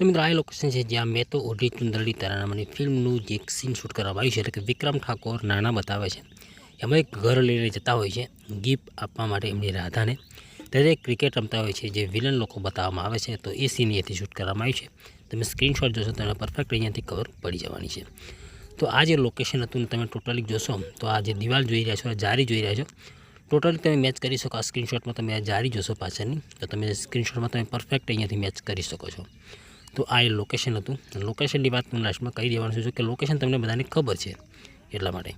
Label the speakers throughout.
Speaker 1: તો મિત્રો, આ લોકેશન છે જ્યાં મેં તો ઓઢી ચુંદરડી તારા ફિલ્મનું જે સીન શૂટ કરવામાં આવ્યું છે, એટલે કે વિક્રમ ઠાકોર નાના બતાવે છે. એમાં એક ઘર લઈને જતા હોય છે, ગિફ્ટ આપવા માટે એમની રાધાને. ત્યારે ક્રિકેટ રમતા હોય છે, જે વિલન લોકો બતાવવામાં આવે છે, તો એ સીન અહીંયાથી શૂટ કરવામાં આવ્યું છે. તમે સ્ક્રીનશોટ જોશો તો પરફેક્ટ અહીંયાથી કવર પડી જવાની છે. તો આ જે લોકેશન હતું તમે ટોટલી જોશો, તો આ જે દિવાલ જોઈ રહ્યા છો જારી જોઈ રહ્યા છો ટોટલી તમે મેચ કરી શકો. આ સ્ક્રીનશોટમાં તમે આ જારી જોશો પાછળની, તો તમે સ્ક્રીનશોટમાં તમે પરફેક્ટ અહીંયાથી મેચ કરી શકો છો. તો આ એ લોકેશન હતું. લોકેશનની વાત હું લાસ્ટમાં કહી દેવાનું છું કે લોકેશન તમને બધાને ખબર છે એટલા માટે.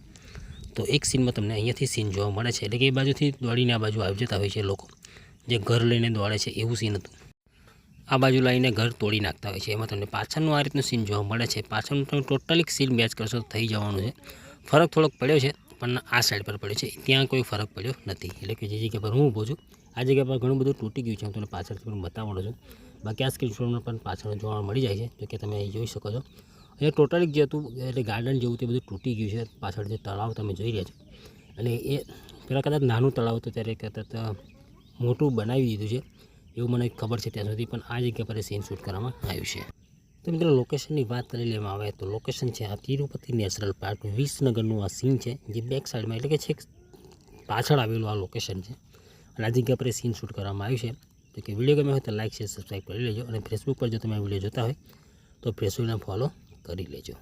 Speaker 1: તો એક સીનમાં તમને અહીંયાથી સીન જોવા મળે છે. એટલે કે એ બાજુથી દોડીને આ બાજુ આવી જતા હોય છે લોકો. જે ઘર લઈને દોડે છે એવું સીન હતું. આ બાજુ લાવીને ઘર તોડી નાખતા હોય છે. એમાં તમને પાછળનું આ રીતનું સીન જોવા મળે છે. પાછળનું તમે ટોટલી સીન મેચ કરશો તો થઈ જવાનું છે. ફરક થોડોક પડ્યો છે. પણ આ સાઈડ પર પડ્યો છે. ત્યાં કોઈ ફરક પડ્યો નથી. એટલે કે જે જગ્યા પર હું ઊભો છું, આ જગ્યા પર ઘણું બધું તૂટી ગયું છે. હું તમને પાછળથી પણ બતાવવાનો છું. બાકી આ સ્ક્રીનશોટમાં પણ પાછળ જોવા મળી જાય છે. જો કે તમે જોઈ શકો છો. અહીંયા ટોટલી જે હતું, એટલે ગાર્ડન જેવું તે બધું તૂટી ગયું છે. પાછળ જે તળાવ તમે જોઈ રહ્યા છો. અને એ પહેલાં કદાચ નાનું તળાવ હતું, ત્યારે કદાચ મોટું બનાવી દીધું છે. એવું મને ખબર છે ત્યાં સુધી, પણ આ જગ્યા પર સીન શૂટ કરવામાં આવ્યું છે. તો મિત્રો લોકેશનની વાત કરી લેવામાં આવે તો લોકેશન છે આ તિરુપતિ નેચરલ પાર્ક. વિસનગરનું આ સીન છે, જે બેક સાઈડમાં એટલે કે છેક પાછળ આવેલું આ લોકેશન છે. અને આ જગ્યા પર સીન શૂટ કરવામાં આવ્યું છે. તો કે વીડિયો ગમે હોય તો લાઇક શેર સબસ્ક્રાઈબ કરી લેજો. અને ફેસબુક પર જો તમે વીડિયો જોતા હોય, તો ફેસબુકને ફોલો કરી લેજો.